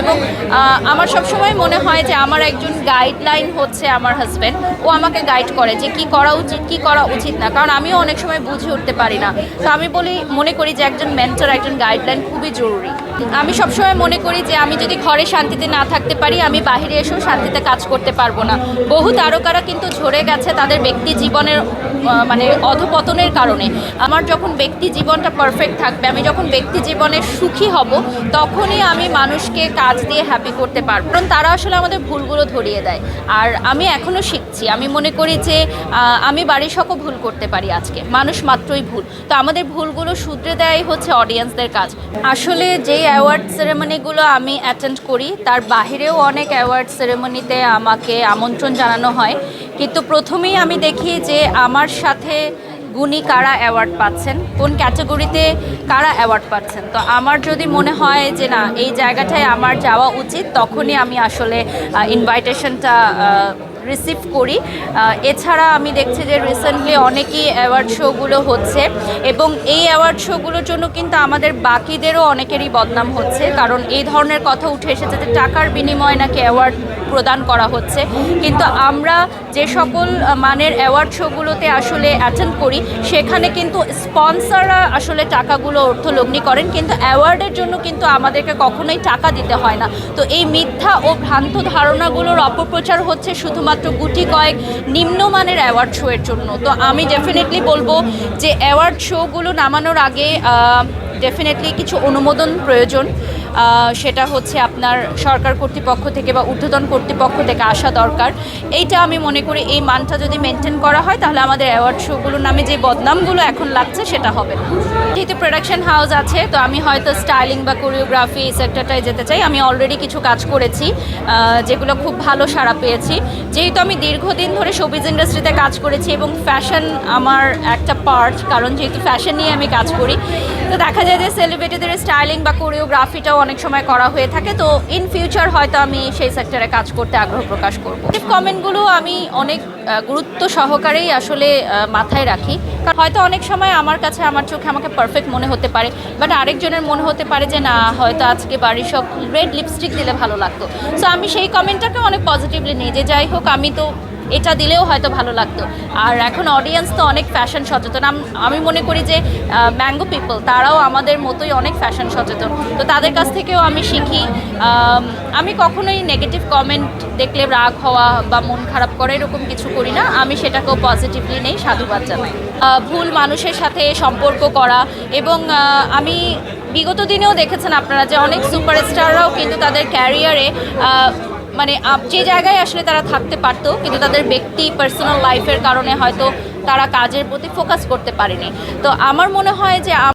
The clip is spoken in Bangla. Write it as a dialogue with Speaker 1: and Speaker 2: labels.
Speaker 1: এবং আমার সবসময় মনে হয় যে আমার একজন গাইডলাইন হচ্ছে আমার হাজব্যান্ড ও আমাকে গাইড করে যে কি করা উচিত, কি করা উচিত না। কারণ আমিও অনেক সময় বুঝে উঠতে পারি না। তো আমি বলি, মনে করি যে একজন মেন্টর একজন গাইডলাইন খুবই জরুরি। আমি সবসময় মনে করি যে আমি যদি ঘরে শান্তিতে না থাকতে পারি, আমি বাইরে এসেও শান্তিতে কাজ করতে পারব না। বহু তারকারা কিন্তু ঝরে গেছে তাদের ব্যক্তি জীবনের মানে অধপতনের কারণে। আমার যখন ব্যক্তি জীবনটা পারফেক্ট থাকবে, আমি যখন ব্যক্তি জীবনে সুখী হব, তখনই আমি মানুষকে কাজ দিয়ে হ্যাপি করতে পারব। কারণ তারা আসলে আমাদের ভুলগুলো ধরিয়ে দেয়। আর আমি এখনও শিখছি। আমি মনে করি যে আমি বাড়ির সকল ভুল করতে পারি আজকে। মানুষ মাত্রই ভুল। তো আমাদের ভুলগুলো শুধরে দেওয়াই হচ্ছে অডিয়েন্সদের কাজ। আসলে যেই অ্যাওয়ার্ড সেরেমনিগুলো আমি অ্যাটেন্ড করি। তার বাহিরেও অনেক অ্যাওয়ার্ড সেরেমনিতে আমাকে আমন্ত্রণ জানানো হয়। কিন্তু প্রথমেই আমি দেখি যে আমার সাথে গুণী কারা অ্যাওয়ার্ড পাচ্ছেন? কোন ক্যাটাগরিতে কারা অ্যাওয়ার্ড পাচ্ছেন? তো আমার যদি মনে হয় যে না, এই জায়গাটায় আমার যাওয়া উচিত, তখনই আমি আসলে ইনভাইটেশনটা রিসিভ করি। এছাড়া আমি দেখছি যে রিসেন্টলি অনেকই অ্যাওয়ার্ড শোগুলো হচ্ছে এবং এই অ্যাওয়ার্ড শোগুলোর জন্য কিন্তু আমাদের বাকিদেরও অনেকেরই বদনাম হচ্ছে। কারণ এই ধরনের কথা উঠে এসেছে যে টাকার বিনিময়ে নাকি অ্যাওয়ার্ড প্রদান করা হচ্ছে। কিন্তু আমরা যে সকল মানের অ্যাওয়ার্ড শোগুলোতে আসলে অ্যাটেন্ড করি, সেখানে কিন্তু স্পন্সররা আসলে টাকাগুলো অর্থ লগ্নি করেন। কিন্তু অ্যাওয়ার্ডের জন্য কিন্তু আমাদেরকে কখনোই টাকা দিতে হয় না। তো এই মিথ্যা ও ভ্রান্ত ধারণাগুলোর অপপ্রচার হচ্ছে শুধুমাত্র গুটি কয়েক নিম্নমানের অ্যাওয়ার্ড শোয়ের জন্য। তো আমি ডেফিনেটলি বলব যে অ্যাওয়ার্ড শোগুলো নামানোর আগে ডেফিনেটলি কিছু অনুমোদন প্রয়োজন। সেটা হচ্ছে আপনার সরকার কর্তৃপক্ষ থেকে বা ঊর্ধ্বতন কর্তৃপক্ষ থেকে আসা দরকার। এইটা আমি মনে করি এই মানটা যদি মেনটেন করা হয়, তাহলে আমাদের অ্যাওয়ার্ড শোগুলোর নামে যে বদনামগুলো এখন লাগছে, সেটা হবে। যেহেতু প্রোডাকশন হাউস আছে, তো আমি হয়তো স্টাইলিং বা কোরিওগ্রাফি এই সেক্টরটায় যেতে চাই। আমি অলরেডি কিছু কাজ করেছি যেগুলো খুব ভালো সাড়া পেয়েছি। যেহেতু আমি দীর্ঘদিন ধরে শোবিজ ইন্ডাস্ট্রিতে কাজ করেছি এবং ফ্যাশন আমার একটা পার্ট কারণ যেহেতু ফ্যাশন নিয়ে আমি কাজ করি তো দেখা যায় যে সেলিব্রিটিদের স্টাইলিং বা কোরিওগ্রাফিটাও অনেক সময় করা হয়ে থাকে। তো ইন ফিউচার হয়তো আমি সেই সেক্টরে কাজ করতে আগ্রহ প্রকাশ করব। কমেন্টগুলো আমি অনেক গুরুত্ব সহকারেই আসলে মাথায় রাখি। কারণ হয়তো অনেক সময় আমার কাছে, আমার চোখে আমাকে পারফেক্ট মনে হতে পারে বাট আরেকজনের মনে হতে পারে যে, না, হয়তো আজকে বাড়ির সব রেড লিপস্টিক দিলে ভালো লাগতো। সো আমি সেই কমেন্টটাকে অনেক পজিটিভলি নিই যে, যাই হোক, আমি তো এটা দিলেও হয়তো ভালো লাগতো। আর এখন অডিয়েন্স তো অনেক ফ্যাশন সচেতন। আম- মনে করি যে ম্যাঙ্গো পিপল তারাও আমাদের মতোই অনেক ফ্যাশন সচেতন। তো তাদের কাছ থেকেও আমি শিখি। আমি কখনোই নেগেটিভ কমেন্ট দেখলে রাগ হওয়া বা মন খারাপ করা এরকম কিছু করি না। আমি সেটাকেও পজিটিভলি নেই, সাধুবাদ জানাই। ভুল মানুষের সাথে সম্পর্ক করা এবং আমি বিগত দিনেও দেখেছেন আপনারা যে অনেক সুপারস্টাররাও কিন্তু তাদের ক্যারিয়ারে মানে যে জায়গায় আসলে তারা থাকতে পারতো, কিন্তু তাদের ব্যক্তি পার্সোনাল লাইফের কারণে হয়তো তারা কাজের প্রতি ফোকাস করতে পারেনি। তো আমার মনে হয় যে